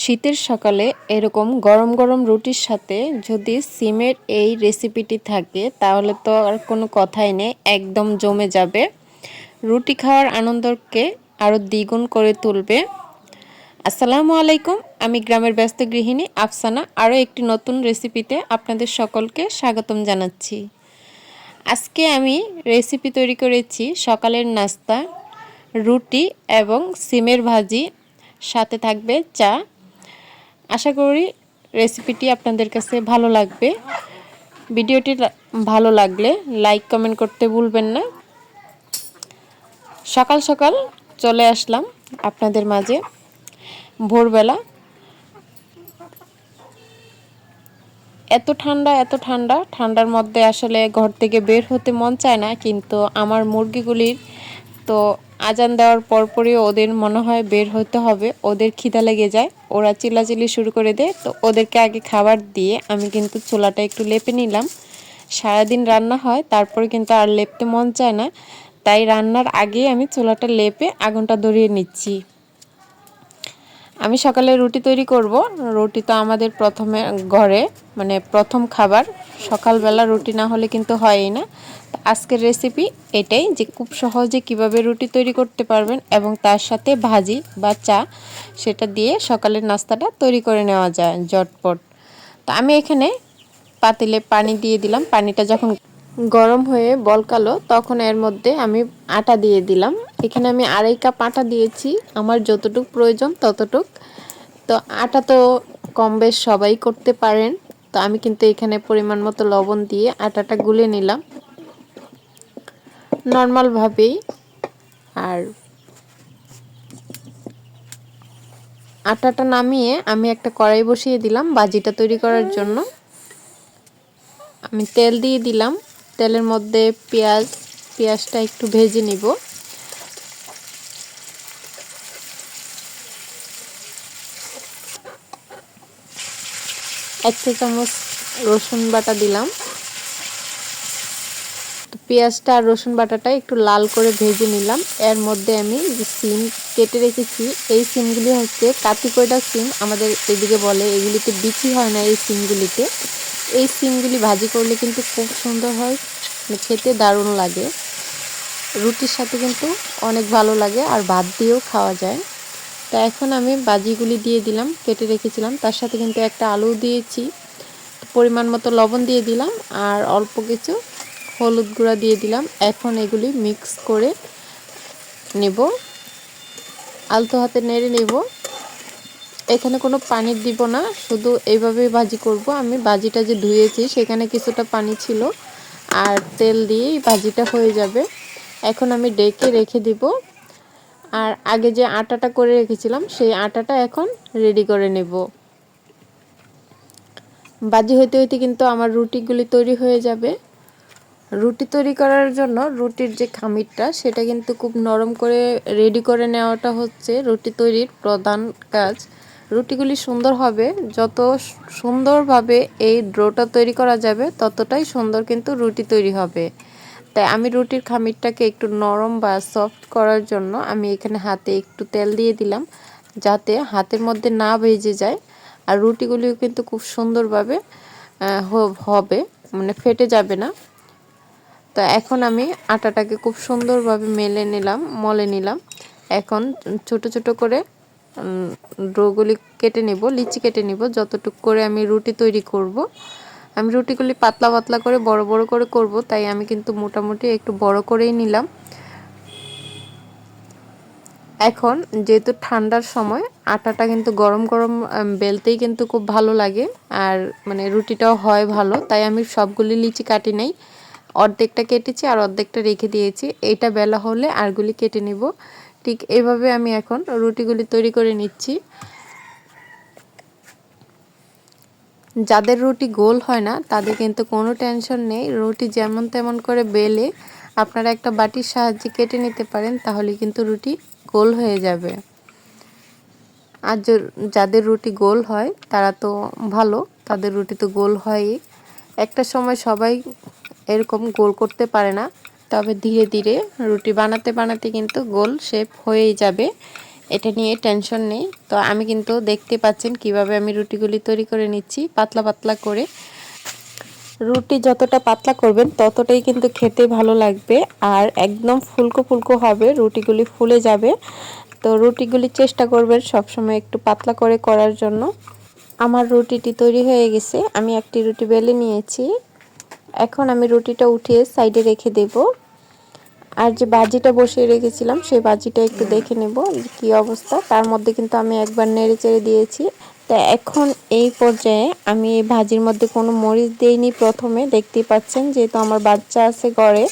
শীতের সকালে এরকম গরম গরম রুটির সাথে যদি সিমের এই রেসিপিটি থাকে, তাহলে তো আর কোনো কথাই নেই, একদম জমে যাবে। রুটি খাওয়ার আনন্দকে আরও দ্বিগুণ করে তুলবে। আসসালামু আলাইকুম, আমি গ্রামের ব্যস্ত গৃহিণী আফসানা আরও একটি নতুন রেসিপিতে আপনাদের সকলকে স্বাগতম জানাচ্ছি। আজকে আমি রেসিপি তৈরি করেছি সকালের নাস্তা, রুটি এবং সিমের ভাজি, সাথে থাকবে চা আশা করি রেসিপিটি আপনাদের কাছে ভালো লাগবে। ভিডিওটি ভালো লাগলে লাইক কমেন্ট করতে ভুলবেন না। সকাল সকাল চলে আসলাম আপনাদের মাঝে ভোরবেলা। এত ঠান্ডা এত ঠান্ডা, ঠান্ডার মধ্যে আসলে ঘর থেকে বের হতে মন চায় না, কিন্তু আমার মুরগিগুলির তো আজান দেওয়ার পরপরই ওদের মনে হয় বের হতে হবে। ওদের খিদা লেগে যায়। ওরা চিল্লাচিল্লি শুরু করে দেয়। তো ওদেরকে আগে খাবার দিয়ে আমি কিন্তু চুলাটা একটু লেপে নিলাম। সারাদিন রান্না হয়, তারপরে কিন্তু আর লেপতে মন চায় না। তাই রান্নার আগে আমি চুলাটা লেপে আগুনটা ধরিয়ে নিচ্ছি। আমি সকালে রুটি তৈরি করব। রুটি তো আমাদের প্রথমে ঘরে মানে প্রথম খাবার। সকালবেলা রুটি না হলে কিন্তু হয়ই না। আজকের রেসিপি এটাই যে খুব সহজে কীভাবে রুটি তৈরি করতে পারবেন এবং তার সাথে ভাজি বা চা সেটা দিয়ে সকালের নাস্তাটা তৈরি করে নেওয়া যায় জটপট তো আমি এখানে পাতিলে পানি দিয়ে দিলাম। পানিটা যখন গরম হয়ে বলকালো তখন এর মধ্যে আমি আটা দিয়ে দিলাম। এখানে আমি আড়াই কাপ আটা দিয়েছি, আমার যতটুক প্রয়োজন ততটুক। তো আটা তো কম বেশ সবাই করতে পারেন। তো আমি কিন্তু এখানে পরিমাণ মতো লবণ দিয়ে আটাটা গুলে নিলাম। নর্মালভাবেই আর আটাটা নামিয়ে আমি একটা কড়াই বসিয়ে দিলাম বাজিটা তৈরি করার জন্য। আমি তেল দিয়ে দিলাম। তেলের মধ্যে পেঁয়াজ, পেঁয়াজটা একটু ভেজে নিব। এক চা চামচ রসুন বাটা দিলাম। পেঁয়াজটা আর রসুন বাটাটা একটু লাল করে ভেজে নিলাম। এর মধ্যে আমি যে সিম কেটে রেখেছি, এই সিমগুলি হচ্ছে কাতি কয়টা সিম। আমাদের এদিকে বলে এগুলিতে বিচি হয় না এই সিমগুলিতে। এই সিমগুলি ভাজি করলে কিন্তু খুব সুন্দর হয়। মানে খেতে দারুণ লাগে। রুটির সাথে কিন্তু অনেক ভালো লাগে আর ভাত দিয়েও খাওয়া যায়। তা এখন আমি বাজিগুলি দিয়ে দিলাম, কেটে রেখেছিলাম। তার সাথে কিন্তু একটা আলু দিয়েছি, পরিমাণ মতো লবণ দিয়ে দিলাম আর অল্প কিছু হলুদ গুঁড়া দিয়ে দিলাম। এখন এগুলি মিক্স করে নেব। আলতো হাতে নেড়ে নেব। এখানে কোনো পানি দিব না, শুধু এইভাবেই ভাজি করব। আমি ভাজিটা যে ধুয়েছি, সেখানে কিছুটা পানি ছিল, আর তেল দিয়েই ভাজিটা হয়ে যাবে। এখন আমি ডেকে রেখে দিব। আর আগে যে আটাটা করে রেখেছিলাম, সেই আটাটা এখন রেডি করে নেব। বাজি হইতে হইতে কিন্তু আমার রুটিগুলি তৈরি হয়ে যাবে। রুটি তৈরি করার জন্য রুটির যে খামিরটা, সেটা কিন্তু খুব নরম করে রেডি করে নেওয়াটা হচ্ছে রুটি তৈরির প্রধান কাজ। রুটিগুলি সুন্দর হবে। যত সুন্দরভাবে এই ড্রোটা তৈরি করা যাবে, ততটাই সুন্দর কিন্তু রুটি তৈরি হবে। তাই আমি রুটির খামিরটাকে একটু নরম বা সফট করার জন্য আমি এখানে হাতে একটু তেল দিয়ে দিলাম, যাতে হাতের মধ্যে না ভেজে যায়। আর রুটিগুলিও কিন্তু খুব সুন্দরভাবে হবে মানে ফেটে যাবে না। তো এখন আমি আটাটাকে খুব সুন্দরভাবে মেলে নিলাম, মলে নিলাম। এখন ছোট ছোট করে ড্রোগুলি কেটে নিব, লিচি কেটে নেব, যতটুক করে আমি রুটি তৈরি করব। আমি রুটিগুলি পাতলা পাতলা করে, বড় বড় করে করব, তাই আমি কিন্তু মোটামুটি একটু বড় করেই নিলাম। এখন যেহেতু ঠান্ডার সময়, আটাটা কিন্তু গরম গরম বেলতেই কিন্তু খুব ভালো লাগে, আর মানে রুটিটাও হয় ভালো, তাই আমি সবগুলি লিচি কাটি নেই। অর্ধেকটা কেটেছি আর অর্ধেকটা রেখে দিয়েছি এটা বেলা হলে আরগুলি কেটে নিব। ঠিক এভাবে আমি এখন রুটিগুলি তৈরি করে নিচ্ছি। যাদের রুটি গোল হয় না, তাদের কিন্তু কোনো টেনশন নেই। রুটি যেমন তেমন করে বেলে আপনারা একটা বাটির সাহায্যে কেটে নিতে পারেন, তাহলে কিন্তু রুটি গোল হয়ে যাবে। আর যাদের রুটি গোল হয়, তারা তো ভালো, তাদের রুটি তো গোল হয়ই। একটা সময় সবাই এরকম গোল করতে পারে না। তবে ধীরে ধীরে রুটি বানাতে বানাতে কিন্তু গোল শেপ হয়েই যাবে। এটা নিয়ে টেনশন নেই। তো আমি কিন্তু দেখতে পাচ্ছেন কীভাবে আমি রুটিগুলি তৈরি করে নিচ্ছি, পাতলা পাতলা করে। রুটি যতটা পাতলা করবেন ততটাই কিন্তু খেতে ভালো লাগবে আর একদম ফুলকো ফুলকো হবে, রুটিগুলি ফুলে যাবে। তো রুটিগুলি চেষ্টা করবেন সবসময় একটু পাতলা করে করার জন্য। আমার রুটিটি তৈরি হয়ে গেছে। আমি একটি রুটি বেলে নিয়েছি। এখন আমি রুটিটা উঠিয়ে সাইডে রেখে দেব। আর যে বাজিটা বসিয়ে রেখেছিলাম, সেই বাজিটা একটু দেখে নেব কি অবস্থা। তার মধ্যে কিন্তু আমি একবার নেড়ে চেড়ে দিয়েছি। তা এখন এই পর্যায়ে আমি এই ভাজির মধ্যে কোনো মরিচ দিইনি প্রথমে। দেখতেই পাচ্ছেন যেহেতু আমার বাচ্চা আছে ঘরে,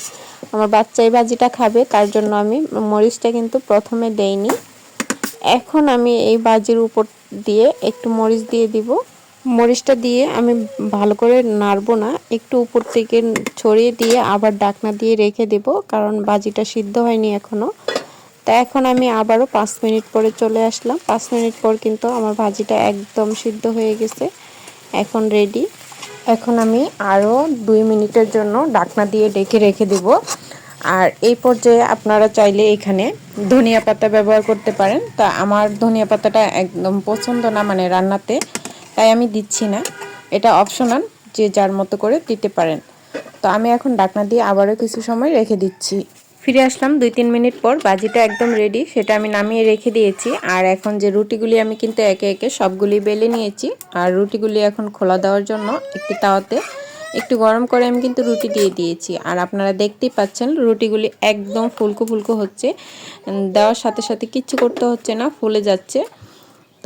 আমার বাচ্চা এই ভাজিটা খাবে, তার জন্য আমি মরিচটা কিন্তু প্রথমে দেইনি। এখন আমি এই ভাজির উপর দিয়ে একটু মরিচ দিয়ে দিব। মরিচটা দিয়ে আমি ভালো করে নাড়বো না। একটু উপর থেকে ছড়িয়ে দিয়ে আবার ডাকনা দিয়ে রেখে দেব, কারণ ভাজিটা সিদ্ধ হয়নি এখনও তা এখন আমি আবারও পাঁচ মিনিট পরে চলে আসলাম। পাঁচ মিনিট পর কিন্তু আমার ভাজিটা একদম সিদ্ধ হয়ে গেছে। এখন রেডি এখন আমি আরও দুই মিনিটের জন্য ডাকনা দিয়ে ডেকে রেখে দেব। আর এই পর্যায়ে আপনারা চাইলে এখানে ধনিয়া পাতা ব্যবহার করতে পারেন। তা আমার ধনিয়া পাতাটা একদম পছন্দ না মানে রান্নাতে। তাই আমি দিচ্ছি না। এটা অপশনাল যে যার মতো করে দিতে পারেন। তো আমি এখন ডাকনা দিয়ে আবারও কিছু সময় রেখে দিচ্ছি। ফিরে আসলাম দুই তিন মিনিট পর, বাজিটা একদম রেডি সেটা আমি নামিয়ে রেখে দিয়েছি। আর এখন যে রুটিগুলি আমি কিন্তু একে একে সবগুলি বেলে নিয়েছি। আর রুটিগুলি এখন খোলা দেওয়ার জন্য একটি তাওয়াতে একটু গরম করে আমি কিন্তু রুটি দিয়ে দিয়েছি। আর আপনারা দেখতেই পাচ্ছেন, রুটিগুলি একদম ফুলকো ফুলকো হচ্ছে। দেওয়ার সাথে সাথে কিচ্ছু করতে হচ্ছে না, ফুলে যাচ্ছে।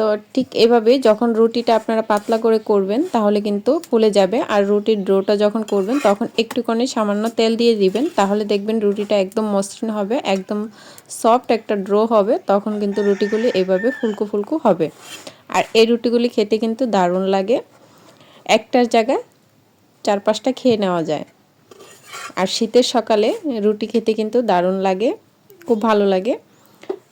তো ঠিক এভাবে যখন রুটিটা আপনারা পাতলা করে করবেন, তাহলে কিন্তু ফুলে যাবে। আর রুটির ড্রোটা যখন করবেন, তখন একটুখানি সামান্য তেল দিয়ে দিবেন, তাহলে দেখবেন রুটিটা একদম মসৃণ হবে, একদম সফট একটা ড্রো হবে, তখন কিন্তু রুটিগুলি এভাবে ফুলকো ফুলকো হবে। আর এই রুটিগুলি খেতে কিন্তু দারুণ লাগে। একটার জায়গায় চার পাঁচটা খেয়ে নেওয়া যায়। আর শীতের সকালে রুটি খেতে কিন্তু দারুণ লাগে, খুব ভালো লাগে।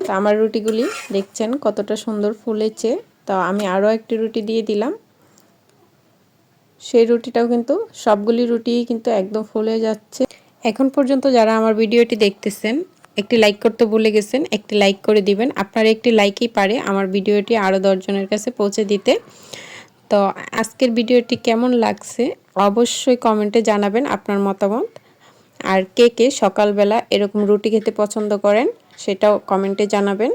তো আমার রুটিগুলি দেখছেন কতটা সুন্দর ফুলেছে। তো আমি আরও একটি রুটি দিয়ে দিলাম। সেই রুটিটাও কিন্তু সবগুলি রুটি কিন্তু একদম ফুলে যাচ্ছে। এখন পর্যন্ত যারা আমার ভিডিওটি দেখতেছেন, একটি লাইক করতে ভুলে গেছেন, একটি লাইক করে দিবেন। আপনার একটি লাইকই পারে আমার ভিডিওটি আরও দশজনের কাছে পৌঁছে দিতে। তো আজকের ভিডিওটি কেমন লাগছে অবশ্যই কমেন্টে জানাবেন আপনার মতামত। আর কে কে সকালবেলা এরকম রুটি খেতে পছন্দ করেন সেটাও কমেন্টে জানাবেন।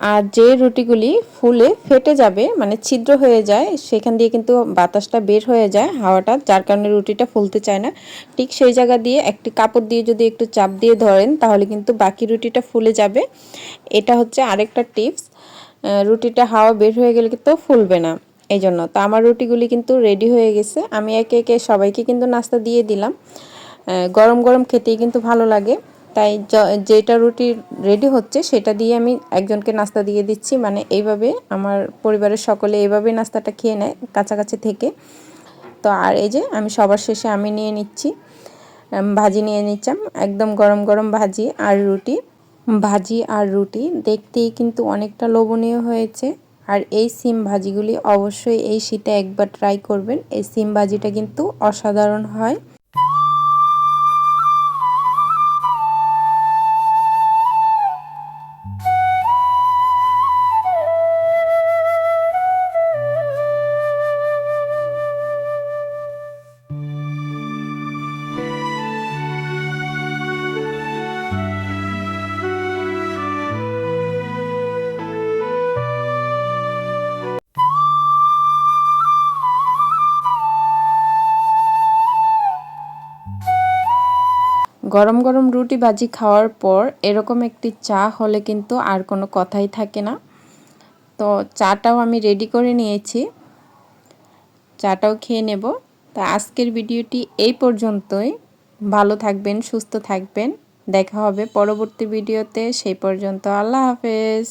আর যে রুটিগুলি ফুলে ফেটে যাবে মানে ছিদ্র হয়ে যায়, সেখান দিয়ে কিন্তু বাতাসটা বের হয়ে যায় হাওয়াটা, যার কারণে রুটিটা ফুলতে চায় না। ঠিক সেই জায়গা দিয়ে একটি কাপড় দিয়ে যদি একটু চাপ দিয়ে ধরেন, তাহলে কিন্তু বাকি রুটিটা ফুলে যাবে। এটা হচ্ছে আরেকটা টিপস রুটিটা হাওয়া বের হয়ে গেলে কিন্তু ফুলবে না। এই জন্য তো আমার রুটিগুলি কিন্তু রেডি হয়ে গেছে। আমি একে একে সবাইকে কিন্তু নাস্তা দিয়ে দিলাম। গরম গরম খেতেই কিন্তু ভালো লাগে। তাই যেটা রুটি রেডি হচ্ছে, সেটা দিয়ে আমি একজনকে নাস্তা দিয়ে দিচ্ছি। মানে এইভাবে আমার পরিবারের সকলে এইভাবে নাস্তাটা খেয়ে নেয়, কাছাকাছি থেকে। তো আর এই যে, আমি সবার শেষে আমি নিয়ে নিচ্ছি ভাজি নিয়ে নিচ্ছাম একদম গরম গরম ভাজি আর রুটি। ভাজি আর রুটি দেখতেই কিন্তু অনেকটা লোভনীয় হয়েছে। আর এই সিম ভাজিগুলি অবশ্যই এই শীতে একবার ট্রাই করবেন। এই সিম ভাজিটা কিন্তু অসাধারণ হয়। গরম গরম রুটি ভাজি খাওয়ার পর এরকম একটি চা হলে কিন্তু আর কোনো কথাই থাকে না। তো চাটাও আমি রেডি করে নিয়েছি। চাটাও খেয়ে নেব। তা আজকের ভিডিওটি এই পর্যন্তই। ভালো থাকবেন, সুস্থ থাকবেন। দেখা হবে পরবর্তী ভিডিওতে। সেই পর্যন্ত আল্লাহ হাফেজ।